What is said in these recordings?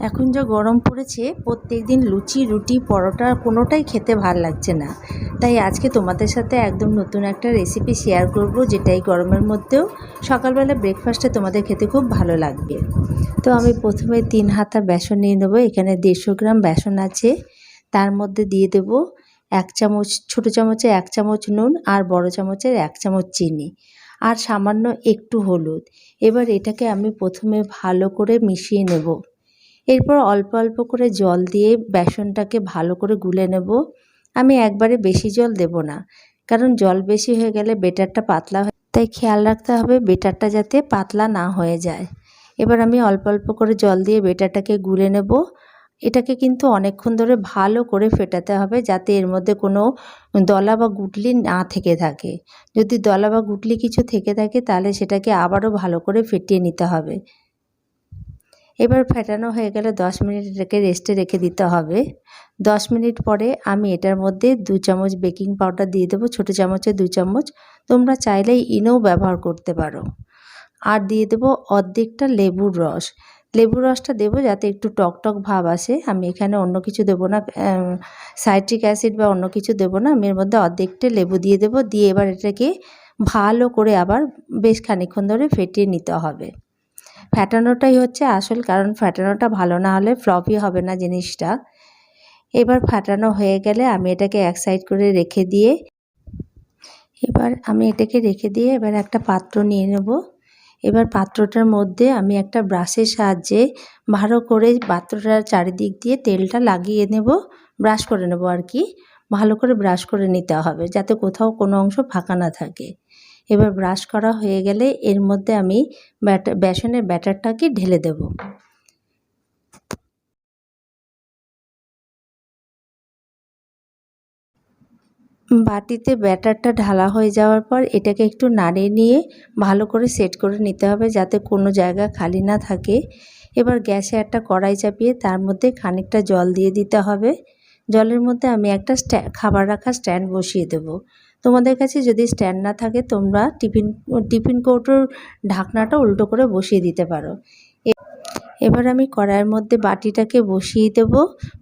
এখন যা গরম পড়েছে প্রত্যেক দিন লুচি, রুটি, পরোটা কোনোটাই খেতে ভালো লাগছে না। তাই আজকে তোমাদের সাথে একদম নতুন একটা রেসিপি শেয়ার করব যেটা এই গরমের মধ্যেও সকালবেলা ব্রেকফাস্টে তোমাদের খেতে খুব ভালো লাগবে। তো আমি প্রথমে তিন হাতা বেসন নিয়ে নেব, এখানে দেড়শো গ্রাম বেসন আছে। তার মধ্যে দিয়ে দেবো এক চামচ, ছোটো চামচে এক চামচ নুন আর বড় চামচের এক চামচ চিনি আর সামান্য একটু হলুদ। এবার এটাকে আমি প্রথমে ভালো করে মিশিয়ে নেব। এরপর অল্প অল্প করে জল দিয়ে বেসনটাকে ভালো করে গুলে নেব। আমি একবারে বেশি জল দেব না, কারণ জল বেশি হয়ে গেলে বেটারটা পাতলা হয় তাই খেয়াল রাখতে হবে বেটারটা যাতে পাতলা না হয়ে যায়। এবার আমি অল্প অল্প করে জল দিয়ে বেটারটাকে গুলে নেব। এটাকে কিন্তু অনেকক্ষণ ধরে ভালো করে ফেটাতে হবে যাতে এর মধ্যে কোনো দলা বা গুটলি না থেকে থাকে। যদি দলা বা গুটলি কিছু থেকে থাকে তাহলে সেটাকে আবারও ভালো করে ফেটিয়ে নিতে হবে। এবার ফেটানো হয়ে গেলে দশ মিনিট এটাকে রেস্টে রেখে দিতে হবে। দশ মিনিট পরে আমি এটার মধ্যে দু চামচ বেকিং পাউডার দিয়ে দেবো, ছোটো চামচে দু চামচ। তোমরা চাইলে ইনোও ব্যবহার করতে পারো। আর দিয়ে দেবো অর্ধেকটা লেবুর রস। লেবুর রসটা দেবো যাতে একটু টক টক ভাব আসে। আমি এখানে অন্য কিছু দেবো না সাইট্রিক অ্যাসিড বা অন্য কিছু দেবো না। আমি এর মধ্যে অর্ধেকটা লেবু দিয়ে দেবো। দিয়ে এবার এটাকে ভালো করে আবার বেশ খানিক্ষণ ধরে ফেটিয়ে নিতে হবে। ফ্যাটানোটাই হচ্ছে আসল, কারণ ফ্যাটানোটা ভালো না হলে ফ্লপই হবে না জিনিসটা। এবার ফাটানো হয়ে গেলে আমি এটাকে এক সাইড করে রেখে দিয়ে, এবার আমি এটাকে রেখে দিয়ে এবার একটা পাত্র নিয়ে নেব। এবার পাত্রটার মধ্যে আমি একটা ব্রাশের সাহায্যে ভালো করে পাত্রটার চারিদিক দিয়ে তেলটা লাগিয়ে নেব ব্রাশ করে নেব আর কি। ভালো করে ব্রাশ করে নিতে হবে, যাতে কোথাও কোনো অংশ ফাঁকা না থাকে। এবার ব্রাশ করা হয়ে গেলে এর মধ্যে আমি ব্যাটা, বেসনের ব্যাটারটাকে ঢেলে দেব। বাটিতে ব্যাটারটা ঢালা হয়ে যাওয়ার পর এটাকে একটু নাড়িয়ে নিয়ে ভালো করে সেট করে নিতে হবে যাতে কোনো জায়গা খালি না থাকে। এবার গ্যাসে একটা কড়াই চাপিয়ে তার মধ্যে খানিকটা জল দিয়ে দিতে হবে। জলের মধ্যে আমি একটা খাবার রাখা স্ট্যান্ড বসিয়ে দেব। তোমাদের কাছে যদি স্ট্যান্ড না থাকে, তোমরা টিফিন টিফিন কৌটোর ঢাকনাটা উল্টো করে বসিয়ে দিতে পারো। এবার আমি কড়াইয়ের মধ্যে বাটিটাকে বসিয়ে দেব।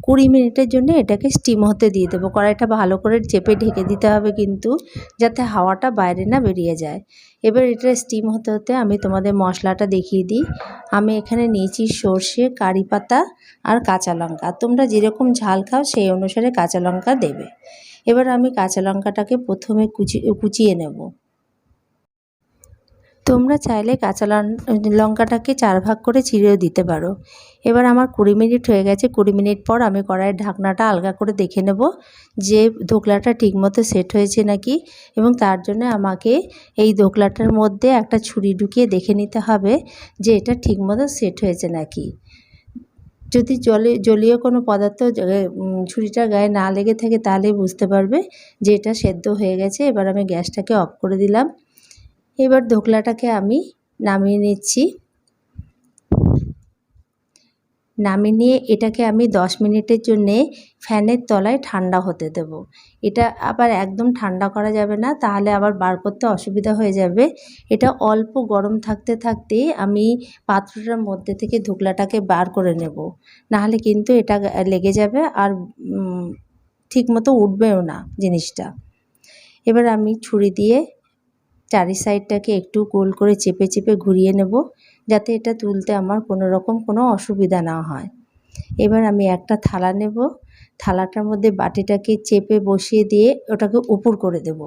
কুড়ি মিনিটের জন্য এটাকে স্টিম হতে দিয়ে দেবো। কড়াইটা ভালো করে চেপে ঢেকে দিতে হবে কিন্তু, যাতে হাওয়াটা বাইরে না বেরিয়ে যায়। এবার এটা স্টিম হতে হতে আমি তোমাদের মশলাটা দেখিয়ে দিই। আমি এখানে নিয়েছি সর্ষে, কারি পাতা আর কাঁচা লঙ্কা। তোমরা যেরকম ঝাল খাও, সেই অনুসারে কাঁচা লঙ্কা দেবে। এবার আমি কাঁচা লঙ্কাটাকে প্রথমে কুচি, কুচিয়ে নেব। তোমরা চাইলে কাঁচা লঙ্কাটাকে চার ভাগ করে চিড়েও দিতে পারো। এবার আমার কুড়ি মিনিট হয়ে গেছে, কুড়ি মিনিট পর আমি কড়াইয়ের ঢাকনাটা আলগা করে দেখে নেব যে ধোকলাটা ঠিকমতো সেট হয়েছে নাকি এবং তার জন্য আমাকে এই ধোকলাটার মধ্যে একটা ছুরি ঢুকিয়ে দেখে নিতে হবে যে এটা ঠিকমতো সেট হয়েছে নাকি। যদি জলে, জলীয় কোনো পদার্থ ছুরিটার গায়ে না লেগে থাকে তাহলে বুঝতে পারবে যে এটা সেদ্ধ হয়ে গেছে। এবার আমি গ্যাসটাকে অফ করে দিলাম। এবার ধোকলাটাকে আমি নামিয়ে নিচ্ছি। নামিয়ে নিয়ে এটাকে আমি দশ মিনিটের জন্যে ফ্যানের তলায় ঠান্ডা হতে দেব। এটা আবার একদম ঠান্ডা করা যাবে না, তাহলে আবার বার করতে অসুবিধা হয়ে যাবে। এটা অল্প গরম থাকতে থাকতেই আমি পাত্রটার মধ্যে থেকে ধুকলাটাকে বার করে নেব। নাহলে কিন্তু এটা লেগে যাবে আর ঠিকমতো উঠবেও না জিনিসটা। এবার আমি ছুরি দিয়ে চারি সাইডটাকে একটু গোল করে চেপে চেপে ঘুরিয়ে নেব, যাতে এটা তুলতে আমার কোনো রকম কোনো অসুবিধা না হয়। এবার আমি একটা থালা নেব। থালাটার মধ্যে বাটিটাকে চেপে বসিয়ে দিয়ে ওটাকে উপর করে দেব।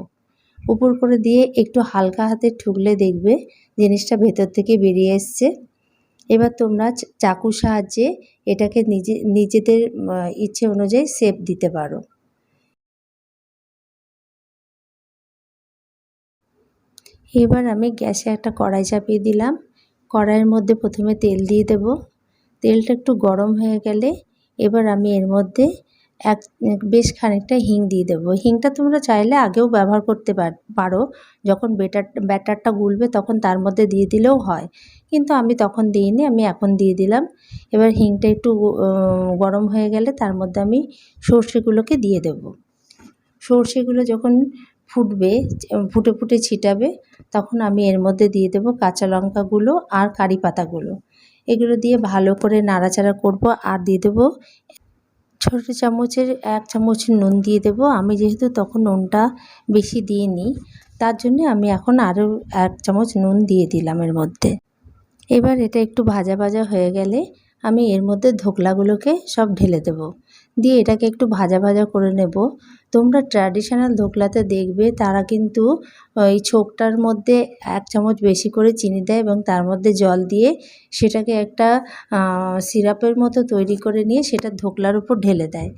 উপর করে দিয়ে একটু হালকা হাতে ঠুকলে দেখবে জিনিসটা ভেতর থেকে বেরিয়ে এসছে। এবার তোমরা চাকুর সাহায্যে এটাকে নিজে, নিজেদের ইচ্ছে অনুযায়ী শেপ দিতে পারো। এবার আমি গ্যাসে একটা কড়াই চাপিয়ে দিলাম। কড়াইয়ের মধ্যে প্রথমে তেল দিয়ে দেব। তেলটা একটু গরম হয়ে গেলে এবার আমি এর মধ্যে এক, বেশ খানিকটা হিং দিয়ে দেবো। হিংটা তোমরা চাইলে আগেও ব্যবহার করতে পারো যখন বেটার, ব্যাটারটা গুলবে তখন তার মধ্যে দিয়ে দিলেও হয়। কিন্তু আমি তখন দিইনি, আমি এখন দিয়ে দিলাম। এবার হিংটা একটু গরম হয়ে গেলে তার মধ্যে আমি সর্ষেগুলোকে দিয়ে দেব। সর্ষেগুলো যখন ফুটবে, ফুটে ফুটে ছিটাবে, তখন আমি এর মধ্যে দিয়ে দেবো কাঁচা লঙ্কাগুলো আর কারি পাতাগুলো। এগুলো দিয়ে ভালো করে নাড়াচাড়া করব আর দিয়ে দেবো ছোটো চামচের এক চামচ নুন দিয়ে দেব। আমি যেহেতু তখন নুনটা বেশি দিয়ে নিই তার জন্যে আমি এখন আরও এক চামচ নুন দিয়ে দিলাম এর মধ্যে। এবার এটা একটু ভাজা ভাজা হয়ে গেলে আমি এর মধ্যে ধোকলাগুলোকে সব ঢেলে দেব। দিয়ে এটাকে একটু ভাজা ভাজা করে নেব। তোমরা ট্র্যাডিশনাল ধোকলাতে দেখবে তারা কিন্তু, ওই ছোকটার মধ্যে এক চামচ বেশি করে চিনি দেয় এবং তার মধ্যে জল দিয়ে সেটাকে একটা সিরাপের মতো তৈরি করে নিয়ে সেটা ধোকলার উপর ঢেলে দেয়।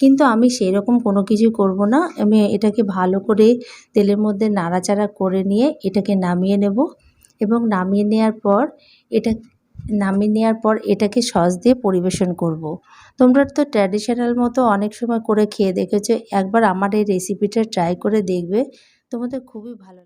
কিন্তু আমি সেই রকম কোনো কিছু করব না। আমি এটাকে ভালো করে তেলের মধ্যে নাড়াচাড়া করে নিয়ে এটাকে নামিয়ে নেব এবং নামিয়ে নেওয়ার পর এটা নামিয়ে নেওয়ার পর এটাকে সস দিয়ে পরিবেশন করব। তোমরা তো ট্র্যাডিশনাল মতো অনেক সময় করে খেয়ে দেখেছ, একবার আমার এই রেসিপিটা ট্রাই করে দেখবে, তোমাদের খুবই ভালো